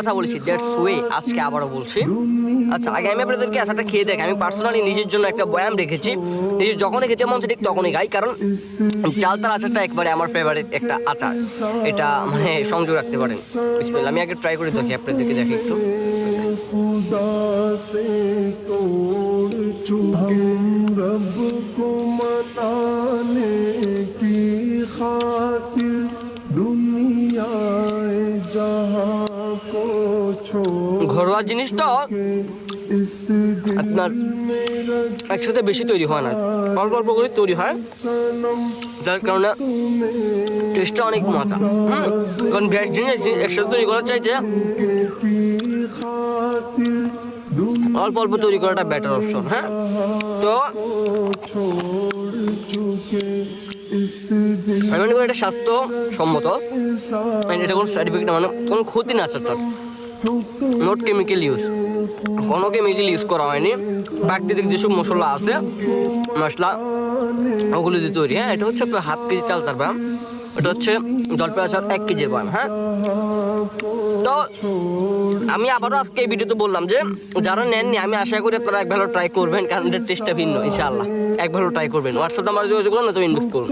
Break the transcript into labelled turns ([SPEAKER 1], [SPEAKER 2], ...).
[SPEAKER 1] কথা বলেছি that's way আজকে আবারও বলছি। আচ্ছা আগে আমি আপনাদেরকে আচারটা খেয়ে দেখ আমি পার্সোনালি নিজের জন্য একটা বয়াম রেখেছি। নিজের যখনই খেতে মন ঠিক তখনই গাই কারণ চালতার আচারটা একবারে আমার ফেভারিট একটা আচার। এটা মানে সংযোগ রাখতে পারেন। আমি আগে ট্রাই করে দেখি, আপনাদেরকে দেখি একটু।
[SPEAKER 2] রব
[SPEAKER 1] ঘরোয়া জিনিসটা আপনার একসাথে বেশি তৈরি হয় না। অল্প অল্প করে তৈরি হয়। যার কারণে টেস্টটা অনেক মাথা কারণ ব্যাস জিনিস একসাথে তৈরি করার চাইতে অল্প অল্প তৈরি করাটা বেটার অপশন হ্যাঁ? তো আমি মনে করি এটা স্বাস্থ্যসম্মত। এটা কোনো সার্টিফিকেট মানে কোনো ক্ষতি না আচারটা নট কেমিক্যাল ইউজ কোনো কেমিক্যাল ইউজ করা হয়নি। প্রাকৃতিক যেসব মশলা আছে, মশলা, ওগুলো দিয়ে তৈরি। হ্যাঁ এটা হচ্ছে আপনার হাফ কেজি চাল তার এটা হচ্ছে জলপাই আচার এক কেজির পান হ্যাঁ? তো আমি আবারও আজকে এই ভিডিওতে বললাম যে, যারা নেননি, আমি আশা করি আপনারা এক ভালো ট্রাই করবেন, কারণ এটার টেস্টটা ভিন্ন, ইনশাআল্লাহ। এক ভালো ট্রাই করবেন। হোয়াটসঅ্যাপ নাম্বার যোগাযোগ করুন না তো ইনবক্স করুন।